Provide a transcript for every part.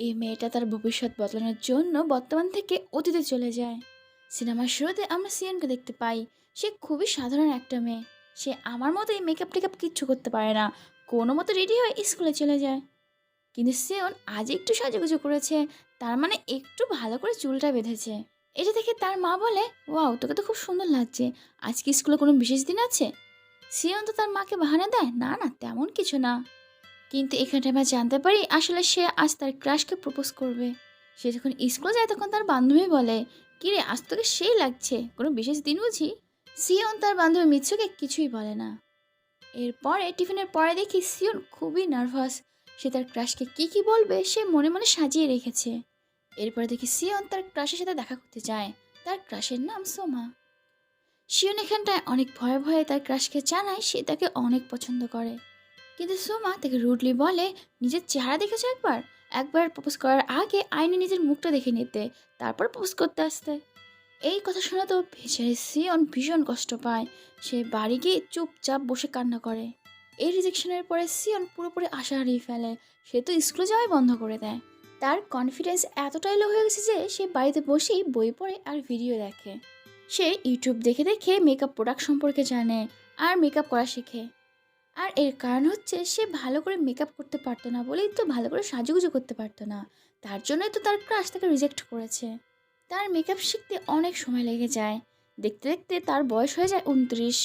এই মেয়েটা তার ভবিষ্যৎ বদলানোর জন্য বর্তমান থেকে অতীতে চলে যায়। সিনেমার শুরুতে আমরা সিয়নকে দেখতে পাই। সে খুবই সাধারণ একটা মেয়ে। সে আমার মতো এই মেকআপ টেকআপ কিচ্ছু করতে পারে না। কোনো মতো রেডি হয়ে স্কুলে চলে যায়। কিন্তু সিয়ন আজ একটু সাজুগুজু করেছে। তার মানে একটু ভালো করে চুলটা বেঁধেছে। এটা দেখে তার মা বলে, ওয়াও, তোকে তো খুব সুন্দর লাগছে। আজকে স্কুলে কোনো বিশেষ দিন আছে? সিয়ন তো তার মাকে বাহানা দেয়, না না, তেমন কিছু না। কিন্তু এখানে আমরা জানতে পারি আসলে সে আজ তার ক্রাশকে প্রপোজ করবে। সে যখন স্কুলে যায় তখন তার বান্ধবী বলে, কিরে, আজ তোকে সেই লাগছে, কোনো বিশেষ দিন বুঝি? সিয়ন তার বান্ধবী মিৎসুকে কিছুই বলে না। এরপরে টিফিনের পরে দেখি সিয়ন খুবই নার্ভাস। সে তার ক্রাশকে কি কি বলবে সে মনে মনে সাজিয়ে রেখেছে। এরপরে দেখি সিয়ন তার ক্রাশের সাথে দেখা করতে যায়। তার ক্রাশের নাম সোমা। সিয়ন এখানটায় অনেক ভয়ে ভয়ে তার ক্রাশকে জানায় সে তাকে অনেক পছন্দ করে। কিন্তু সোমা তাকে রুডলি বলে, নিজের চেহারা দেখেছ একবার? একবার প্রপোজ করার আগে আইনে নিজের মুখটা দেখে নিতে, তারপর প্রপোজ করতে আসতে। এই কথা শুনে তো বেচারি সিয়ন ভীষণ কষ্ট পায়। সে বাড়ি গিয়ে চুপচাপ বসে কান্না করে। এই রিজেকশনের পরে সিয়ন পুরোপুরি আশা হারিয়ে ফেলে। সে তো স্কুলে যাওয়াই বন্ধ করে দেয়। তার কনফিডেন্স এতটাই লো হয়ে গেছে যে সে বাড়িতে বসেই বই পড়ে আর ভিডিও দেখে। সে ইউটিউব দেখে দেখে মেকআপ প্রোডাক্ট সম্পর্কে জানে আর মেকআপ করা শেখে। আর এর কারণ হচ্ছে সে ভালো করে মেকআপ করতে পারতো না বলেই তো ভালো করে সাজুগুজু করতে পারতো না। তার জন্যই তো তার ক্রাশ তাকে রিজেক্ট করেছে। তার মেকআপ শিখতে অনেক সময় লেগে যায়। দেখতে দেখতে তার বয়স হয়ে যায় উনত্রিশ।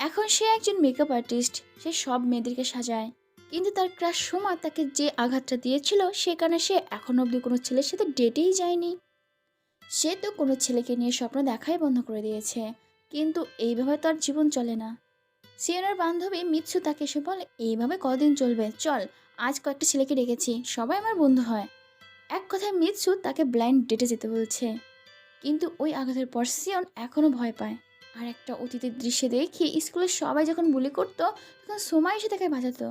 এখন সে একজন মেকআপ আর্টিস্ট সে সব মেয়েদেরকে সাজায়। কিন্তু তার ক্রাশ সোমা তাকে যে আঘাতটা দিয়েছিল, সে কারণে সে এখন অবধি কোনো ছেলের সাথে ডেটেই যায়নি। সে তো কোনো ছেলেকে নিয়ে স্বপ্ন দেখাই বন্ধ করে দিয়েছে। কিন্তু এইভাবে তার জীবন চলে না। সিয়নের বান্ধবী মিৎসু তাকে এসে বলে, এইভাবে কদিন চলবে? চল, আজ কয়েকটা ছেলেকে ডেকেছি, সবাই আমার বন্ধু হয়। এক কথায় মিৎসু তাকে ব্লাইন্ড ডেটে যেতে বলছে। কিন্তু ওই আঘাতের পর সিয়ন এখনও ভয় পায়। আর একটা অতীতের দৃশ্যে দেখি স্কুলের সবাই যখন বুলি করতো, তখন সময় এসে তাকে বাঁচাতো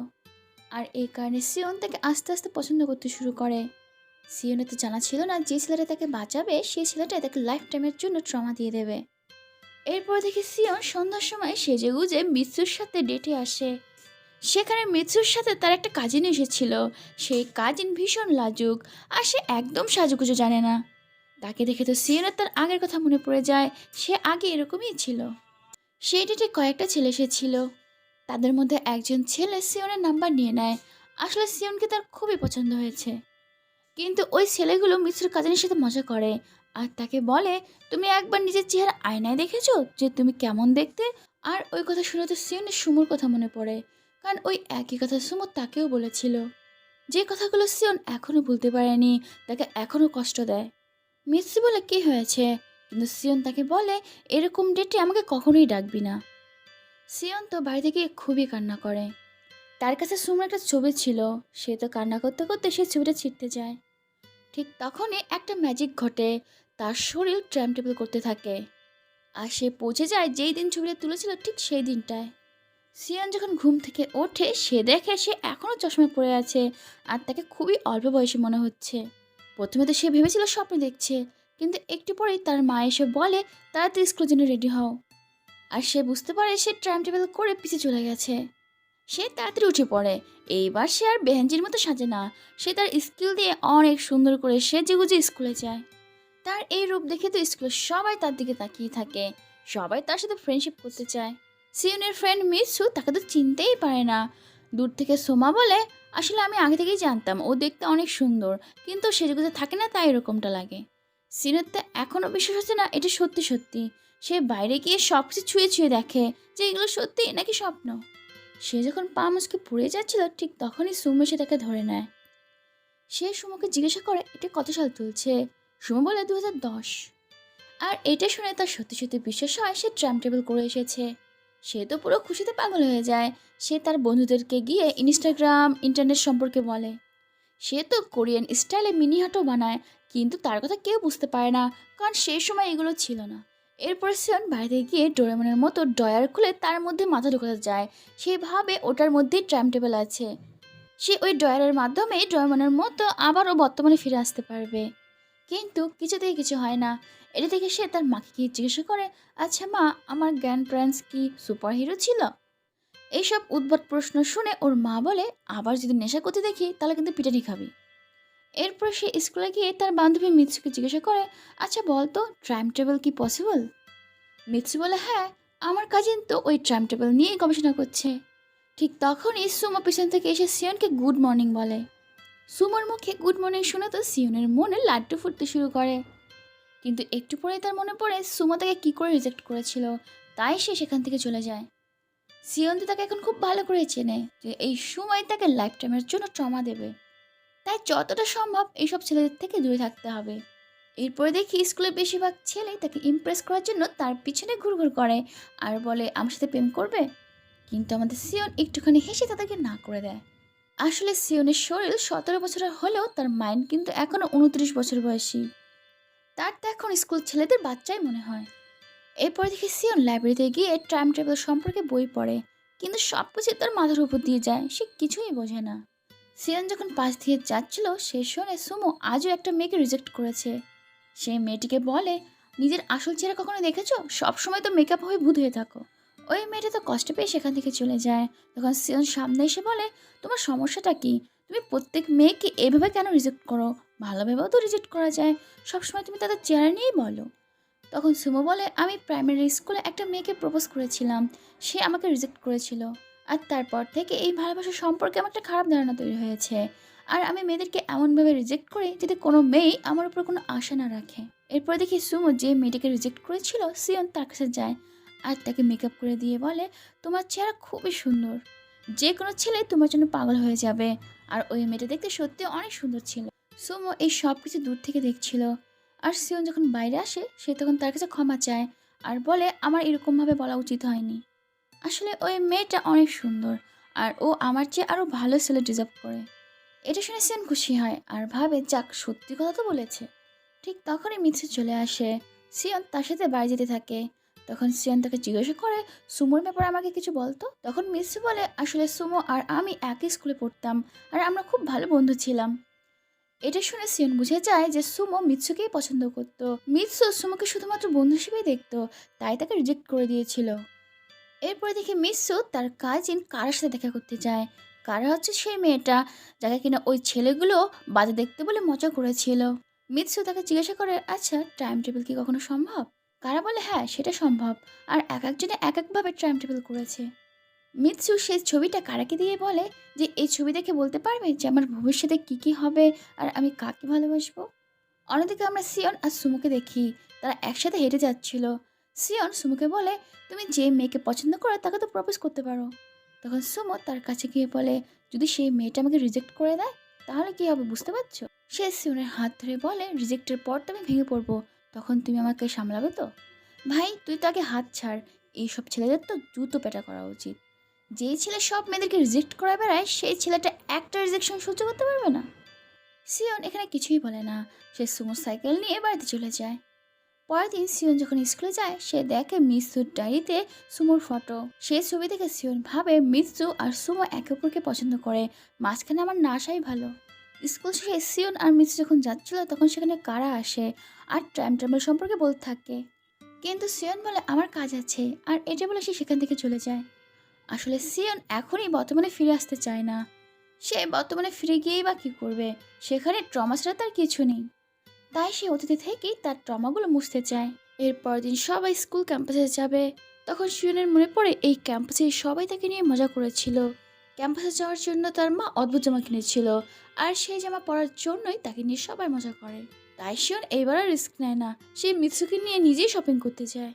আর এই কারণে সিয়ন তাকে আস্তে আস্তে পছন্দ করতে শুরু করে। সিয়নের তো জানা ছিল না, যে ছেলেটা তাকে বাঁচাবে, সেই ছেলেটাই তাকে লাইফ টাইমের জন্য ট্রমা দিয়ে দেবে। এরপর দেখি সিয়ন সন্ধ্যার সময় সেজে গুজে মিৎসুর সাথে ডেটে আসে। সেখানে মিৎসুর সাথে তার একটা কাজিন এসেছিল। সেই কাজিন ভীষণ লাজুক, আর সে একদম সাজুগুজু জানে না। তাকে দেখে তো সিয়নের তার আগের কথা মনে পড়ে যায়, সে আগে এরকমই ছিল। সেই ডেটে কয়েকটা ছেলে এসেছিল। তাদের মধ্যে একজন ছেলে সিয়নের নাম্বার নিয়ে নেয়। আসলে সিয়নকে তার খুবই পছন্দ হয়েছে। কিন্তু ওই ছেলেগুলো মিশ্র কাজিনের সাথে মজা করে। আর তাকে বলে, তুমি একবার নিজের চেহারা আয়নায় দেখেছ? যে তুমি কেমন দেখতে? আর ওই কথা শুনে তো সিয়নের সুমুর কথা মনে পড়ে, কারণ ওই একই কথা সুমুর তাকেও বলেছিল। যে কথাগুলো সিয়ন এখনও ভুলতে পারেনি, তাকে এখনও কষ্ট দেয়। মিস্ত্রি বলে, কি হয়েছে? কিন্তু সিয়ন তাকে বলে, এরকম ডেটে আমাকে কখনোই ডাকবি না। সিয়ন তো বাড়ি থেকে খুবই কান্না করে। তার কাছে সুমুর একটা ছবি ছিল, সে তো কান্না করতে করতে সে ছবিটা ছিটতে যায়। ঠিক তখনই একটা ম্যাজিক ঘটে তার শরীর ট্র্যাম টেবিল করতে থাকে। আর সে পৌঁছে যায় যেই দিন ছবিটা তুলেছিল ঠিক সেই দিনটায়। সিয়ান যখন ঘুম থেকে ওঠে, সে দেখে সে এখনও চশমা পরে আছে আর তাকে খুবই অল্প বয়সী মনে হচ্ছে। প্রথমে তো সে ভেবেছিল স্বপ্ন দেখছে, কিন্তু একটু পরেই তার মা এসে বলে তাড়াতাড়ি স্কুলের জন্য রেডি হও। আর সে বুঝতে পারে সে টাইম টেবিল করে পিছিয়ে চলে গেছে। সে তাড়াতাড়ি উঠে পড়ে। এইবার সে আর বেহেঞ্জির মতো সাজে না। সে তার স্কিল দিয়ে অনেক সুন্দর করে সেজে গুজে স্কুলে যায়। তার এই রূপ দেখে তো স্কুলের সবাই তার দিকে তাকিয়ে থাকে। সবাই তার সাথে ফ্রেন্ডশিপ করতে চায়। সিয়নের ফ্রেন্ড মিসু তাকে তো চিনতেই পারে না। দূর থেকে সোমা বলে, আসলে আমি আগে থেকেই জানতাম, ও দেখতে অনেক সুন্দর, কিন্তু সেজেগুজে থাকে না, তাই এরকমটা লাগে। সিনের তো এখনও বিশ্বাস হচ্ছে না, এটা সত্যি সত্যি। সে বাইরে গিয়ে সব কিছু ছুঁয়ে ছুঁয়ে দেখে যে এগুলো সত্যি নাকি স্বপ্ন। সে যখন পা মুচকে পড়ে যাচ্ছিল, ঠিক তখনই সুমো সে তাকে ধরে নেয়। সে সুমোকে জিজ্ঞাসা করে, এটা কত সাল তুলছে সুমো বলে দু আর এটা শুনে তার সত্যি সত্যি বিশ্বাস হয়, সে ট্রাম টেবিল করে এসেছে। সে তো পুরো খুশিতে পাগল হয়ে যায়। সে তার বন্ধুদেরকে গিয়ে ইনস্টাগ্রাম ইন্টারনেট সম্পর্কে বলে। সে তো কোরিয়ান স্টাইলে মিনি হাটও বানায়, কিন্তু তার কথা কেউ বুঝতে পারে না, কারণ সেই সময় এগুলো ছিল না। এরপর সিয়ন বাইরে গিয়ে ডোরেমনের মতো ডয়ার খুলে তার মধ্যে মাথা ঢোকাতে যায়। সে ভাবে ওটার মধ্যেই টাইম টেবিল আছে। সে ওই ডয়ারের মাধ্যমে ডোরেমনের মতো আবারও বর্তমানে ফিরে আসতে পারবে। কিন্তু কিছুতেই কিছু হয় না। এটা থেকে সে তার মাকে গিয়ে জিজ্ঞাসা করে আচ্ছা মা, আমার গ্র্যান্ড প্যারেন্টস কি সুপার হিরো ছিল? এইসব উদ্ভট প্রশ্ন শুনে ওর মা বলে, আবার যদি নেশা করতে দেখি, তাহলে কিন্তু পিটানি খাবি। এরপর সে স্কুলে গিয়ে তার বান্ধবী মিৎসুকে জিজ্ঞাসা করে আচ্ছা বল তো টাইম টেবিল কি পসিবল মিৎসু বলে হ্যাঁ আমার কাজিন তো ওই টাইম টেবিল নিয়েই গবেষণা করছে। ঠিক তখনই সুমো পিছন থেকে এসে সিয়নকে গুড মর্নিং বলে। সুমোর মুখে গুড মর্নিং শুনে তো সিয়নের মনে লাড্ডু ফুটতে শুরু করে। কিন্তু একটু পরেই তার মনে পড়ে সুমো তাকে কী করে রিজেক্ট করেছিল, তাই সে সেখান থেকে চলে যায়। সিয়ন তো তাকে এখন খুব ভালো করে চেনে যে এই সময় তাকে লাইফ টাইমের জন্য ট্রমা দেবে। তাই যতটা সম্ভব এইসব ছেলেদের থেকে দূরে থাকতে হবে। এরপরে দেখি স্কুলের বেশিরভাগ ছেলে তাকে ইমপ্রেস করার জন্য তার পিছনে ঘুরঘুর করে আর বলে, আমার সাথে প্রেম করবে? কিন্তু আমাদের সিয়ন একটুখানি হেসে তাদেরকে না করে দেয়। আসলে সিয়নের শরীর সতেরো বছরের হলেও তার মাইন্ড কিন্তু এখনও উনত্রিশ বছর বয়সী। তার তো এখন স্কুল ছেলেদের বাচ্চাই মনে হয়। এরপর দেখি সিয়ন লাইব্রেরিতে গিয়ে টাইম টেবিল সম্পর্কে বই পড়ে, কিন্তু সব কিছু তার মাথার উপর দিয়ে যায়, সে কিছুই বোঝে না। সিয়ন যখন পাশ দিয়ে যাচ্ছিল, সে শোনে সুমো আজও একটা মেয়েকে রিজেক্ট করেছে। সে মেয়েটিকে বলে, নিজের আসল চেহারা কখনো দেখেছ? সবসময় তো মেকআপ হয়ে ভূত হয়ে থাকো। ওই মেয়েটা তো কষ্ট পেয়ে সেখান থেকে চলে যায়। তখন সিয়ন সামনে এসে বলে, তোমার সমস্যাটা কি? তুমি প্রত্যেক মেয়েকে এভাবে কেন রিজেক্ট করো? ভালোভাবেও তো রিজেক্ট করা যায়। সবসময় তুমি তাদের চেহারা নিয়েই বলো। তখন সুমো বলে, আমি প্রাইমারি স্কুলে একটা মেয়েকে প্রপোজ করেছিলাম। সে আমাকে রিজেক্ট করেছিল। আর তারপর থেকে এই ভালোবাসা সম্পর্কে আমার একটা খারাপ ধারণা তৈরি হয়েছে। আর আমি মেয়েদেরকে এমনভাবে রিজেক্ট করি যাতে কোনো মেয়েই আমার উপর কোনো আশা না রাখে। এরপর দেখি সুমো যে মেয়েটাকে রিজেক্ট করেছিল, সিয়ন তার কাছে যায়। আর তাকে মেকআপ করে দিয়ে বলে, তোমার চেহারা খুবই সুন্দর। যে কোনো ছেলে তোমার জন্য পাগল হয়ে যাবে। আর ওই মেয়েটা দেখতে সত্যি অনেক সুন্দর ছিল। সুমো এই সব কিছু দূর থেকে দেখছিল। আর সিয়ন যখন বাইরে আসে, সে তখন তার কাছে ক্ষমা চায় আর বলে, আমার এরকমভাবে বলা উচিত হয়নি। আসলে ওই মেয়েটা অনেক সুন্দর আর ও আমার চেয়ে আরও ভালো ছেলে ডিজার্ভ করে। এটা শুনে সিয়ন খুশি হয় আর ভাবে, যাক, সত্যি কথা তো বলেছে। ঠিক তখনই মিথু চলে আসে। সিয়ন তার সাথে বাড়ি যেতে থাকে। তখন সিয়ন তাকে জিজ্ঞাসা করে, সুমোর ব্যাপারে আমাকে কিছু বলতো? তখন মিসু বলে, আসলে সুমো আর আমি একই স্কুলে পড়তাম আর আমরা খুব ভালো বন্ধু ছিলাম। এটা শুনে সিয়ন বুঝে যায় যে সুমো মিৎসুকেই পছন্দ করত। মিৎসু সুমোকে শুধুমাত্র বন্ধু হিসেবেই দেখতো, তাই তাকে রিজেক্ট করে দিয়েছিল। এরপরে দেখি মিৎসু তার কাজিন কারার সাথে দেখা করতে যায়। কারা হচ্ছে সেই মেয়েটা যাকে কিনা ওই ছেলেগুলো বাজে দেখতে বলে মজা করেছিল। মিৎসু তাকে জিজ্ঞাসা করে আচ্ছা টাইম টেবিল কি কখনো সম্ভব? কারা বলে হ্যাঁ সেটা সম্ভব। আর এক একজনে এক একভাবে টাইম টেবিল করেছে। মিৎসু সেই ছবিটা কারাকে দিয়ে বলে যে, এই ছবি দেখে বলতে পারবে যে, আমার ভবিষ্যতে কি কি হবে আর আমি কাকে ভালোবাসবো? অন্যদিকে আমরা সিয়ন আর সুমুকে দেখি, তারা একসাথে হেঁটে যাচ্ছিল। সিয়ন সুমুকে বলে, তুমি যে মেয়েকে পছন্দ করো, তাকে তো প্রপোজ করতে পারো। তখন সুমো তার কাছে গিয়ে বলে, যদি সেই মেয়েটা আমাকে রিজেক্ট করে দেয়, তাহলে কি হবে, বুঝতে পারছ? সে সিয়নের হাত ধরে বলে রিজেক্টের পর তো আমি ভেঙে পড়ব। তখন তুমি আমাকে সামলাবে তো? ভাই, তুই তাকে হাত ছাড়। এইসব ছেলেদের তো জুতো পেটা করা উচিত। যেই ছেলে সব মেয়েদেরকে রিজেক্ট করা বেড়ায়, সেই ছেলেটা একটা রিজেকশন সহ্য করতে পারবে না। সিয়ন এখানে কিছুই বলে না। সে সুমো সাইকেল নিয়ে বাড়িতে চলে যায়। পরের দিন সিয়ন যখন স্কুলে যায়, সে দেখে মিসুর ডায়েরিতে সুমোর ফটো সেই ছবি দেখে সিয়ন ভাবে মিসু আর সুমো একে অপরকে পছন্দ করে। মাঝখানে আমার না আসাই ভালো। স্কুল শেষে সিয়ন আর মিসু যখন যাচ্ছিল, তখন সেখানে কারা আসে? আর টাইম টেবিল সম্পর্কে বলতে থাকে। কিন্তু সিয়ন বলে, আমার কাজ আছে, আর এটা বলে সে সেখান থেকে চলে যায়। আসলে সিয়ন এখনই বর্তমানে ফিরে আসতে চায় না। সে বর্তমানে ফিরে গিয়েই বা কী করবে? সেখানে ট্রমা ছাড়া তার কিছু নেই। তাই সে অতীতে থেকেই তার ট্রমাগুলো মুছতে চায়। এরপর দিন সবাই স্কুল ক্যাম্পাসে যাবে। তখন শিয়নের মনে পড়ে, এই ক্যাম্পাসে সবাই তাকে নিয়ে মজা করেছিল। ক্যাম্পাসে যাওয়ার জন্য তার মা অদ্ভুত জামা কিনেছিল, আর সেই জামা পরার জন্যই তাকে নিয়ে সবাই মজা করে। তাই শিয়ন এইবার আর রিস্ক নেয় না। সে মিৎসুকে নিয়ে নিজেই শপিং করতে যায়।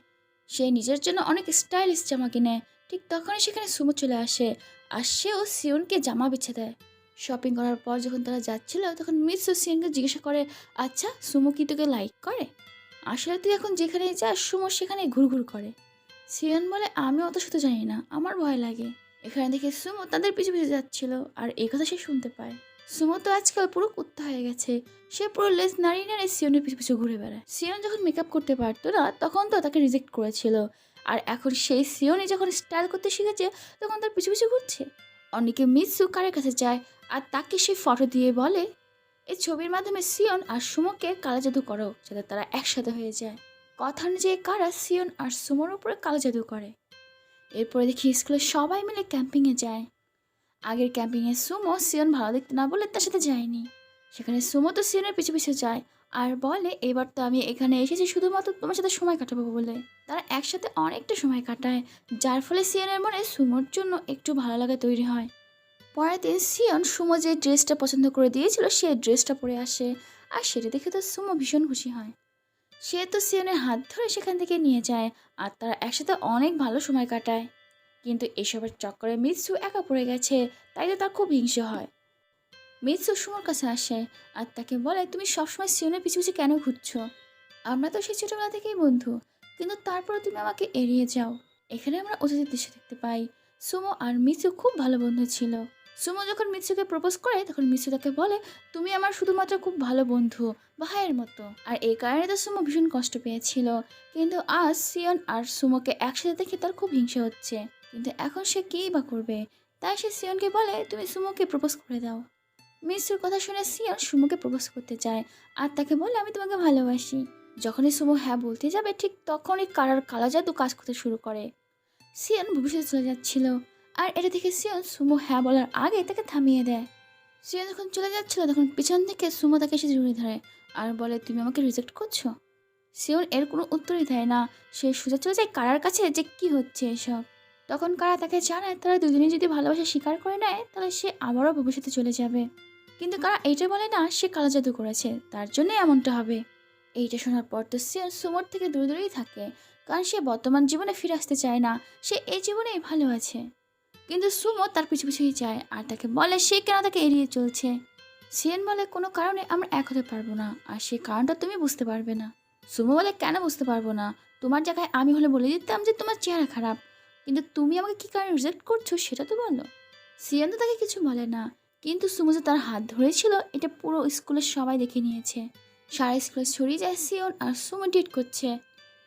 সে নিজের জন্য অনেক স্টাইলিশ জামা কিনে। ঠিক তখনই সেখানে সুমো চলে আসে আর সে ও সিয়নকে জামা বিছে দেয়। শপিং করার পর যখন তারা যাচ্ছিল, তখন মিৎসু সিয়নকে জিজ্ঞাসা করে আচ্ছা সুমো কি তোকে লাইক করে? আসলে তুই এখন যেখানে যাস সুমো সেখানে ঘুরঘুর করে। সিয়ন বলে, আমি অত শুধু জানি না, আমার ভয় লাগে। এখানে দেখে সুমো তাদের পিছু পিছু যাচ্ছিল আর এই কথা সে শুনতে পায়। সুমো তো আজকাল পুরো কুত্তা হয়ে গেছে। সে পুরো লেজ নাড়িয়ে নাড়িয়ে সিয়নের পিছু পিছু ঘুরে বেড়ায়। সিয়ন যখন মেকআপ করতে পারতো না, তখন তো তাকে রিজেক্ট করেছিল। আর এখন সেই সিয়নে যখন স্টাইল করতে শিখেছে, তখন তার পিছু পিছু ঘুরছে। অনেকে মিৎসু কারের কাছে যায় আর তাকে সেই ফটো দিয়ে বলে, এই ছবির মাধ্যমে সিয়ন আর সুমোকে কালো জাদু করো, যাতে তারা একসাথে হয়ে যায়। কথা অনুযায়ী কারা সিয়ন আর সুমোর উপরে কালো জাদু করে। এরপরে দেখি স্কুলে সবাই মিলে ক্যাম্পিংয়ে যায়। আগের ক্যাম্পিংয়ে সুমো সিয়ন ভালো দেখতে না বলে তার সাথে যায়নি। সেখানে সুমো তো সিয়নের পিছু পিছু যায় আর বলে, এবার তো আমি এখানে এসেছি শুধুমাত্র তোমার সাথে সময় কাটাবো বলে। তারা একসাথে অনেকটা সময় কাটায়, যার ফলে সিয়নের মনে সুমোর জন্য একটু ভালো লাগা তৈরি হয়। দিন সিয়ন সুমো যে ড্রেসটা পছন্দ করে দিয়েছিল, সে ড্রেসটা পরে আসে আর সেটা দেখে তো সুমো ভীষণ খুশি হয়। সে তো সিয়নের হাত ধরে সেখান থেকে নিয়ে যায় আর তারা একসাথে অনেক ভালো সময় কাটায়। কিন্তু এসবের চক্করে মিৎসু একা পড়ে গেছে, তাই তো তার খুব হিংসে হয়। মিৎসু সুমোর কাছে আসে আর তাকে বলে, তুমি সবসময় সিয়নের পিছু পিছু কেন ঘুরছো? আমরা তো সেই ছোটোবেলা থেকেই বন্ধু, কিন্তু তারপরে তুমি আমাকে এড়িয়ে যাও। এখানে আমরা অতিথির দৃশ্য দেখতে পাই। সুমো আর মিৎসু খুব ভালো বন্ধু ছিল। সুমো যখন মিৎসুকে প্রপোজ করে, তখন মিৎসু তাকে বলে, তুমি আমার শুধুমাত্র খুব ভালো বন্ধু, ভাইয়ের মতো। আর এই কারণে তো সুমো ভীষণ কষ্ট পেয়েছিল। কিন্তু আজ সিয়ন আর সুমোকে একসাথে দেখে তার খুব হিংসা হচ্ছে। কিন্তু এখন সে কী বা করবে? তাই সে সিয়নকে বলে, তুমি সুমোকে প্রপোজ করে দাও। মিসুর কথা শুনে সিয়ন সুমোকে প্রপোজ করতে চায় আর তাকে বলে, আমি তোমাকে ভালোবাসি। যখনই সুমো হ্যাঁ বলতে যাবে, ঠিক তখনই কারার কালা জাদু কাজ করতে শুরু করে। সিয়ন ভবিষ্যতে চলে যাচ্ছিল আর এটা দেখে সিয়ন সুমো হ্যাঁ বলার আগে তাকে থামিয়ে দেয়। সিয়ন যখন চলে যাচ্ছিল, তখন পিছন থেকে সুমো তাকে এসে জড়িয়ে ধরে আর বলে, তুমি আমাকে রিজেক্ট করছ? সিয়ন এর কোনো উত্তরই দেয় না। সে সোজা চলে যায় কারার কাছে যে কি হচ্ছে এসব। তখন কারা তাকে জানায় তারা দুজনেই যদি ভালোবাসা স্বীকার করে নেয়, তাহলে সে আবারও ভবিষ্যতে চলে যাবে। কিন্তু কারা এইটা বলে না, সে কালো জাদু করেছে। তার জন্যই এমনটা হবে। এইটা শোনার পর তো সে সুমোর থেকে দূরে দূরেই থাকে। কারণ সে বর্তমান জীবনে ফিরে আসতে চায় না। সে এই জীবনেই ভালো আছে। কিন্তু সুমো তার পিছু পিছুই যায় আর তাকে বলে, সে কেন তাকে এড়িয়ে চলছে? সিয়েন বলে, কোনো কারণে আমরা এক হতে পারব না। আর সেই কারণটা তুমি বুঝতে পারবে না। সুমো বলে, কেন বুঝতে পারব না? তোমার জায়গায় আমি হলে বলে দিতাম যে তোমার চেহারা খারাপ। কিন্তু তুমি আমাকে কী কারণে রিজেক্ট করছ সেটা তো বলো। সিয়ান তো তাকে কিছু বলে না, কিন্তু সুমো যে তার হাত ধরেছিল, এটা পুরো স্কুলের সবাই দেখে নিয়েছে। সারা স্কুলে ছড়িয়ে যায় সিয়ন আর সুমো ডিট করছে।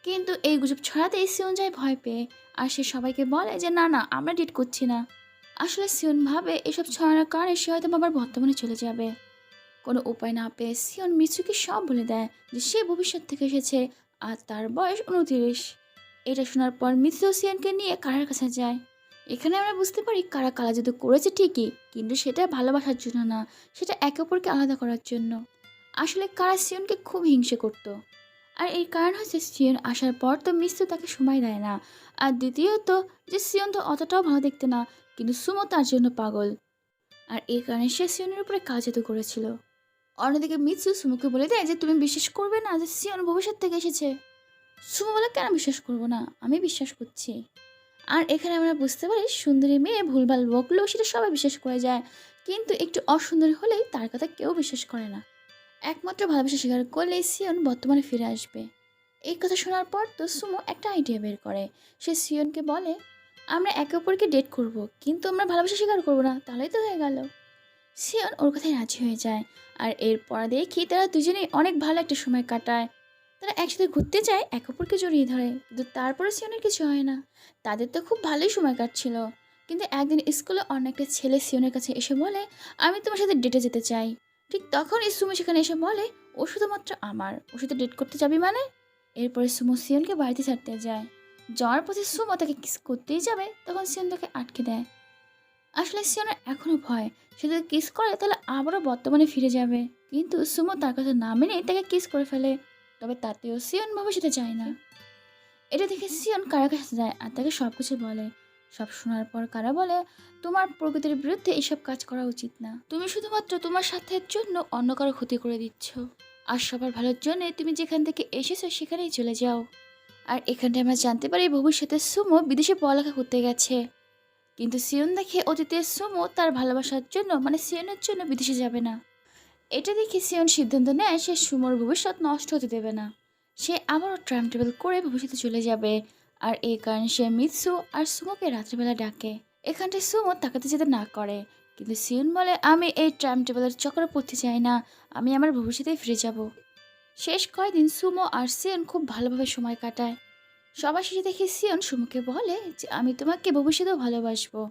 কিন্তু এই গুজব ছড়াতেই সিয়ন যায় ভয় পেয়ে, আর সে সবাইকে বলে যে, না না, আমরা ডিট করছি না। আসলে সিয়ন ভাবে এসব ছড়ানোর কারণে সে হয়তো আবার বর্তমানে চলে যাবে। কোনো উপায় না পেয়ে সিয়ন মিচুকে সব বলে দেয় যে, সে ভবিষ্যৎ থেকে এসেছে, আর তার বয়স উনতিরিশ এটা শোনার পর মিথু সিয়ানকে নিয়ে কারার কাছে যায়। এখানে আমরা বুঝতে পারি কারা কালা জাদু করেছে ঠিকই, কিন্তু সেটা ভালোবাসার জন্য না, সেটা একে অপরকে আলাদা করার জন্য। আসলে কারা সিয়নকে খুব হিংসে করতো। আর এই কারণ হচ্ছে সিয়ন আসার পর তো মিস্তু তাকে সময় দেয় না, আর দ্বিতীয়ত যে সিয়ন তো অতটাও ভালো দেখতে না, কিন্তু সুমো তার জন্য পাগল। আর এই কারণে সে সিয়নের উপরে কাজ জাদু করেছিল। অন্যদিকে মিৎসু সুমোকে বলে দেয় যে তুমি বিশ্বাস করবে না যে সিয়ন ভবিষ্যৎ থেকে এসেছে। সুমো বলে কেন বিশ্বাস করব না, আমি বিশ্বাস করছি। আর এখানে আমরা বুঝতে পারি সুন্দরী মেয়ে ভুলভাল বকলেও সেটা সবাই বিশ্বাস করে যায়, কিন্তু একটু অসুন্দরী হলেই তার কথা কেউ বিশ্বাস করে না। একমাত্র ভালোবাসা স্বীকার করলেই সিয়ন বর্তমানে ফিরে আসবে। এই কথা শোনার পর তো সুমো একটা আইডিয়া বের করে। সে সিয়নকে বলে, আমরা একে অপরকে ডেট করব, কিন্তু আমরা ভালোবাসা স্বীকার করব না, তাহলেই তো হয়ে গেল। সিয়ন ওর কথায় রাজি হয়ে যায়, আর এরপর দেখি তারা দুজনেই অনেক ভালো একটা সময় কাটায়। তারা একসাথে ঘুরতে যায়, এক অপরকে জড়িয়ে ধরে। কিন্তু তারপরে সিয়নের কিছু হয় না। তাদের তো খুব ভালোই সময় কাটছিল। কিন্তু একদিন স্কুলে অন্য একটা ছেলে সিয়নের কাছে এসে বলে, আমি তোমার সাথে ডেটে যেতে চাই। ঠিক তখন সুমো সেখানে এসে বলে, ও শুধুমাত্র আমার। ওর সাথে ডেট করতে যাবি মানে? এরপরে সুমো সিয়নকে বাড়িতে ছাড়তে যায়। যাওয়ার পথে সুমো তাকে কিস করতেই যাবে, তখন সিয়ন তাকে আটকে দেয়। আসলে সিয়নের এখনও ভয়। সে যদি কিস করে, তাহলে আবারও বর্তমানে ফিরে যাবে। কিন্তু সুমো তার কথা না মেনে তাকে কিস করে ফেলে। তবে তাতেও সিয়ন ভাবে সেটা চায় না। এটা দেখে সিয়ন কারা কাছে যায় আর তাকে সব কিছু বলে। সব শোনার পর কারা বলে, তোমার প্রকৃতির বিরুদ্ধে এসব কাজ করা উচিত না। তুমি শুধুমাত্র তোমার স্বার্থের জন্য অন্য কারও ক্ষতি করে দিচ্ছ। আর সবার ভালোর জন্য তুমি যেখান থেকে এসেছ সেখানেই চলে যাও। আর এখানটায় আমরা জানতে পারি ভবিষ্যতে সুমো বিদেশে পড়ালেখা করতে গেছে। কিন্তু সিয়ন দেখে অতীতের সুমো তার ভালোবাসার জন্য মানে সিয়নের জন্য বিদেশে যাবে না। এটা দেখে সিয়ন সিদ্ধান্ত নেয় সে সুমোর ভবিষ্যৎ নষ্ট হতে দেবে না। সে আবারও টাইম টেবিল করে ভবিষ্যতে চলে যাবে। আর এই কারণে সে মিৎসু আর সুমোকে রাত্রিবেলা ডাকে। এখানটায় সুমো তাকাতে যেতে না করে। কিন্তু সিয়ন বলে, আমি এই টাইম টেবিলের চক্করে পড়তে চাই না। আমি আমার ভবিষ্যতে ফিরে যাব। শেষ কয়েকদিন সুমো আর সিয়ন খুব ভালোভাবে সময় কাটায়। সবার শেষে দেখে সিয়ন সুমোকে বলে যে, আমি তোমাকে ভবিষ্যতেও ভালোবাসবো।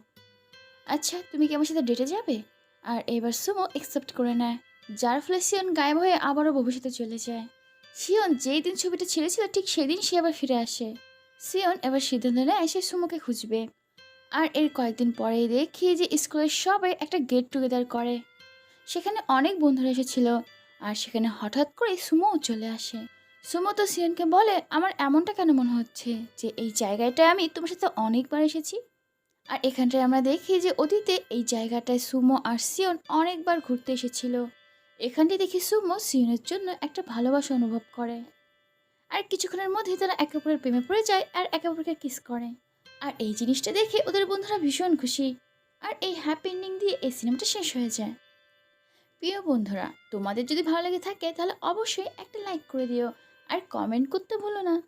আচ্ছা তুমি কি আমার সাথে ডেটে যাবে? আর এবার সুমো অ্যাকসেপ্ট করে নেয়। যার ফলে সিয়ন গায়েব হয়ে আবারও ভবিষ্যতে চলে যায়। সিয়ন যেই দিন ছবিটা ছেড়েছিল, ঠিক সেদিন সে আবার ফিরে আসে। সিয়ন এবার সিদ্ধান্ত নেয় সে সুমোকে খুঁজবে। আর এর কয়েকদিন পরেই দেখি যে স্কুলের সবাই একটা গেট টুগেদার করে। সেখানে অনেক বন্ধুরা এসেছিল, আর সেখানে হঠাৎ করে সুমোও চলে আসে। সুমো তো সিয়নকে বলে, আমার এমনটা কেন মনে হচ্ছে যে এই জায়গাটায় আমি তোমার সাথে অনেকবার এসেছি? আর এখানটায় আমরা দেখি যে অতীতে এই জায়গাটায় সুমো আর সিয়ন অনেকবার ঘুরতে এসেছিল। এখানটায় দেখি সুমো সিয়নের জন্য একটা ভালোবাসা অনুভব করে। আর কিছুক্ষণের মধ্যেই তারা একে অপরের প্রেমে পড়ে যায় আর একে অপরকে কিস করে। আর এই জিনিসটা দেখে ওদের বন্ধুরা ভীষণ খুশি। আর এই হ্যাপি এন্ডিং দিয়ে এই সিনেমাটা শেষ হয়ে যায়। প্রিয় বন্ধুরা, তোমাদের যদি ভালো লেগে থাকে তাহলে অবশ্যই একটা লাইক করে দিও। আর কমেন্ট করতে ভুলো না।